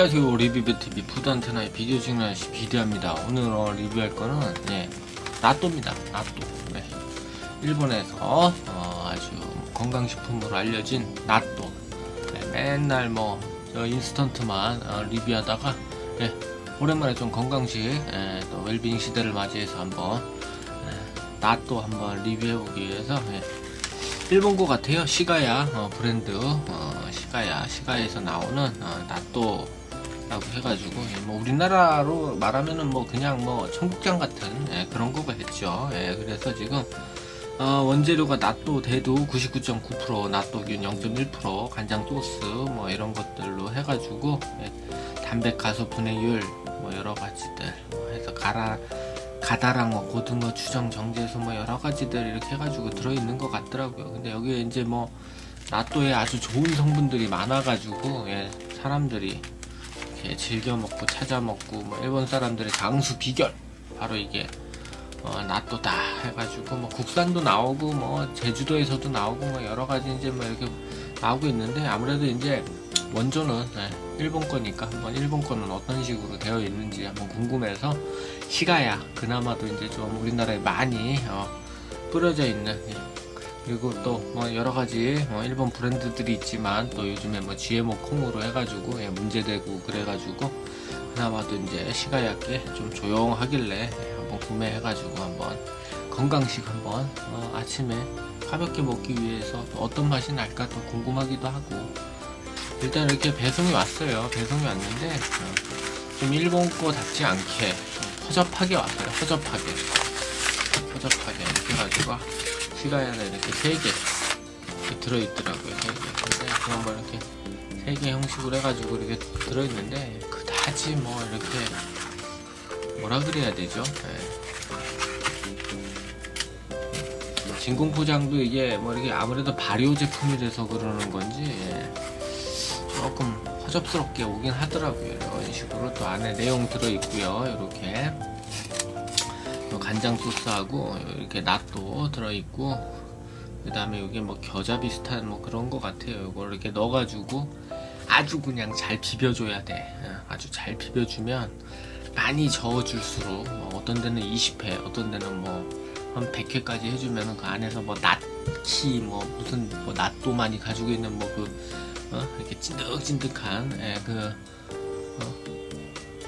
안녕하세요. 리뷰베TV 푸드안테나의 비디오 찍는 시 비디오입니다. 오늘 어, 리뷰할 거는 예, 나또입니다. 나또. 네. 일본에서 어, 아주 건강식품으로 알려진 나또. 네, 맨날 뭐저 인스턴트만 어, 리뷰하다가 예, 오랜만에 좀 건강식 예, 또 웰빙 시대를 맞이해서 한번 예, 나또 한번 리뷰해보기 위해서 예, 일본 거 같아요. 시가야 어, 브랜드. 어, 시가야. 시가야에서 나오는 어, 나또 라고 해가지고 예, 뭐 우리나라로 말하면은 뭐 그냥 뭐 청국장 같은 예, 그런 거겠죠. 예, 그래서 지금 어, 원재료가 나또 대두 99.9% 나또균 0.1% 간장 소스 뭐 이런 것들로 해가지고 예, 담백 가소 분해율 뭐 여러 가지들 뭐 해서 갈아 가다랑어, 고등어, 추정, 정제소 뭐 여러 가지들 이렇게 해가지고 들어있는 것 같더라고요. 근데 여기에 이제 뭐 나또에 아주 좋은 성분들이 많아가지고 예, 사람들이 이렇게 즐겨 먹고 찾아 먹고 뭐 일본 사람들의 장수 비결 바로 이게 어, 나또다 해가지고 뭐 국산도 나오고 뭐 제주도에서도 나오고 뭐 여러 가지 이제 뭐 이렇게 나오고 있는데 아무래도 이제 원조는 예, 일본 거니까 한번 일본 거는 어떤 식으로 되어 있는지 한번 궁금해서 시가야 그나마도 이제 좀 우리나라에 많이 어, 뿌려져 있는 예. 그리고 또 뭐 여러 가지 어, 일본 브랜드들이 있지만 또 요즘에 뭐 GMO 콩으로 해가지고 예, 문제되고 그래가지고 그나마도 이제 시가야께 좀 조용하길래 예, 한번 구매해가지고 한번 건강식 한번 어, 아침에 가볍게 먹기 위해서 또 어떤 맛이 날까 또 궁금하기도 하고 일단 이렇게 배송이 왔어요. 배송이 왔는데 어, 좀 일본 거 답지 않게 좀 허접하게 왔어요. 허접하게. 허접하게 이렇게 해가지고 시가야는 이렇게 세 개 들어있더라고요. 세 개. 근데 그냥 뭐 이렇게 세 개 형식으로 해가지고 이렇게 들어있는데 그다지 뭐 이렇게 뭐라 그래야 되죠? 예. 진공 포장도 이게 뭐 이렇게 아무래도 발효 제품이라서 그러는 건지 예. 조금 허접스럽게 오긴 하더라고요. 이런 식으로 또 안에 내용 들어 있고요. 이렇게 간장 소스하고 이렇게 낫도 들어 있고 그 다음에 여기 뭐 겨자 비슷한 뭐 그런 거 같아요. 이걸 이렇게 넣어가지고 아주 그냥 잘 비벼줘야 돼. 예, 아주 잘 비벼주면 많이 저어줄수록 뭐 어떤 데는 20회, 어떤 데는 뭐 한 100회까지 해주면은 그 안에서 뭐 낫키 뭐 무슨 뭐 낫도 많이 가지고 있는 뭐그 어? 이렇게 찐득찐득한 예, 그, 어?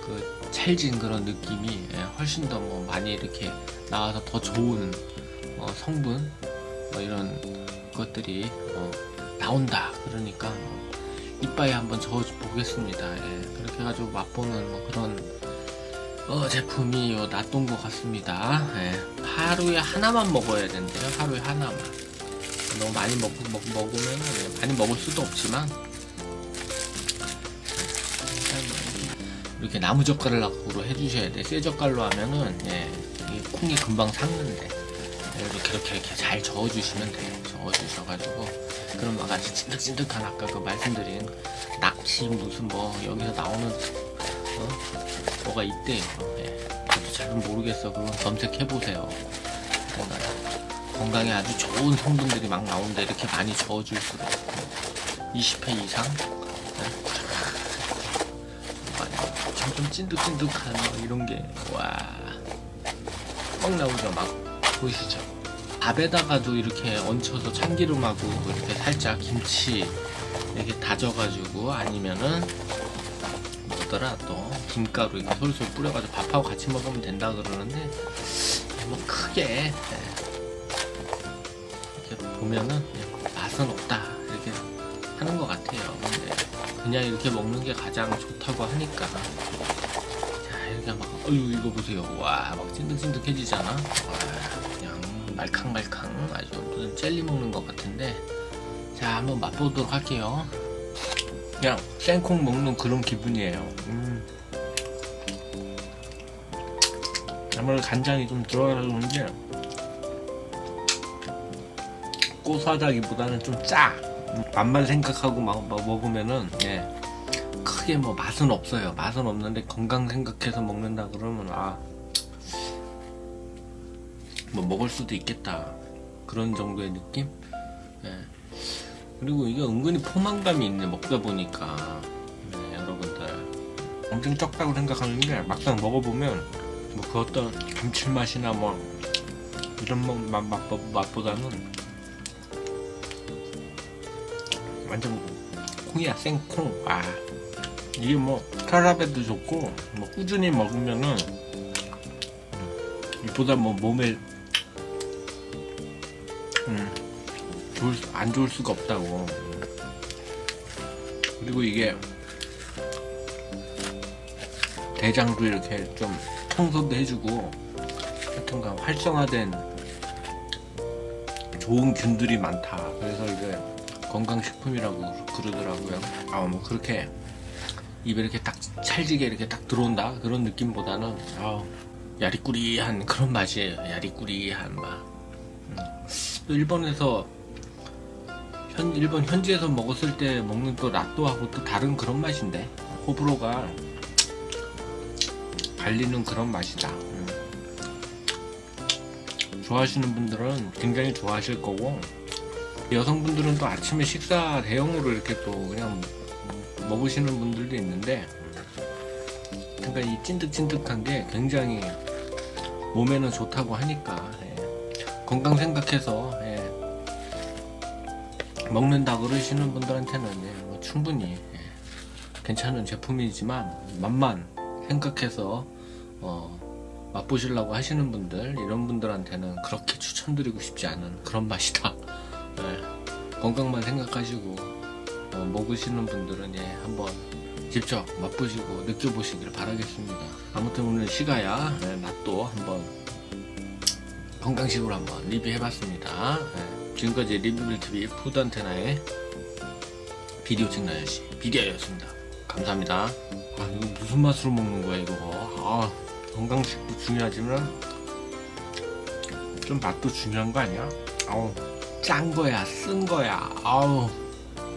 그 찰진 그런 느낌이 예, 훨씬 더 뭐 많이 이렇게 나와서 더 좋은 어, 성분 뭐 이런 것들이 어, 나온다. 그러니까 뭐 이빠에 한번 저어 보겠습니다. 예, 그렇게 해가지고 맛보는 뭐 그런 어, 제품이 요 낫동 것 같습니다. 예, 하루에 하나만 먹어야 된대요. 하루에 하나만. 너무 많이 먹, 먹, 먹으면 네, 많이 먹을 수도 없지만 이렇게 나무 젓가락으로 해주셔야 돼. 쇠 젓갈로 하면은 예, 이 콩이 금방 삭는데 예, 이렇게 이렇게 이렇게 잘 저어주시면 돼요. 저어주셔가지고 그럼 막 아주 찐득찐득한 아까 그 말씀드린 낙지 무슨 뭐 여기서 나오는 어? 뭐가 있대요. 예. 저도 잘은 모르겠어. 그건 검색해 보세요. 건강에 아주 좋은 성분들이 막 나오는데 이렇게 많이 저어줄수록 20회 이상 좀 찐득찐득한 뭐 이런 게와뻥 나오죠. 막 보이시죠? 밥에다가도 이렇게 얹혀서 참기름하고 이렇게 살짝 김치 이렇게 다져가지고 아니면은 뭐더라? 또 김가루 이렇게 솔솔 뿌려가지고 밥하고 같이 먹으면 된다 그러는데 뭐 크게 네. 보면은 맛은 없다. 이렇게 하는 것 같아요. 그냥 이렇게 먹는 게 가장 좋다고 하니까 자 이렇게 막 어유 이거 보세요 와 막 찐득찐득해지잖아. 와, 그냥 말캉말캉 아주 무슨 젤리 먹는 것 같은데 자 한번 맛보도록 할게요. 그냥 생콩 먹는 그런 기분이에요. 음. 아무래도 간장이 좀 들어가서 그런지 고소하다기보다는 좀 짜. 맛만 생각하고 막, 막 먹으면은 예, 크게 뭐 맛은 없어요. 맛은 없는데 건강 생각해서 먹는다 그러면 아. 뭐 먹을 수도 있겠다. 그런 정도의 느낌? 예. 그리고 이게 은근히 포만감이 있네, 먹다 보니까. 네, 여러분들. 엄청 적다고 생각하는데 막상 먹어보면 뭐 그 어떤 감칠맛이나 뭐 이런 맛, 맛, 맛, 맛보다는 완전 콩이야 생콩. 아 이게 뭐 혈압에도 좋고 뭐 꾸준히 먹으면은 이보다 뭐 몸에 음, 좋을 수- 안 좋을 수가 없다고. 그리고 이게 대장도 이렇게 좀 청소도 해주고 하여튼간 활성화된 좋은 균들이 많다. 그래서 이게 건강식품이라고 그러더라고요. 아 뭐 그렇게 입에 이렇게 딱 찰지게 이렇게 딱 들어온다? 그런 느낌보다는 아 야리꾸리한 그런 맛이에요. 야리꾸리한 맛. 음. 또 일본에서 현, 일본 현지에서 먹었을 때 먹는 또 라또하고 또 다른 그런 맛인데? 호불호가 갈리는 그런 맛이다. 음. 좋아하시는 분들은 굉장히 좋아하실 거고 여성분들은 또 아침에 식사 대용으로 이렇게 또 그냥 먹으시는 분들도 있는데 그러니까 이 찐득찐득한 게 굉장히 몸에는 좋다고 하니까 예. 건강 생각해서 예. 먹는다 그러시는 분들한테는 예, 뭐 충분히 예. 괜찮은 제품이지만 맛만 생각해서 어, 맛보시려고 하시는 분들 이런 분들한테는 그렇게 추천드리고 싶지 않은 그런 맛이다. 예. 건강만 생각하시고 어, 먹으시는 분들은 예, 한번 직접 맛보시고 느껴보시길 바라겠습니다. 아무튼 오늘 시가야 예, 맛도 한번 건강식으로 한번 리뷰해봤습니다. 예, 지금까지 리뷰빌TV 푸드안테나의 비디오 찍나요시 비디오였습니다. 감사합니다. 아, 이거 무슨 맛으로 먹는 거야 이거? 아, 건강식도 중요하지만 좀 맛도 중요한 거 아니야? 아우 짠 거야, 쓴 거야. 아우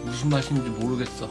무슨 맛인지 모르겠어.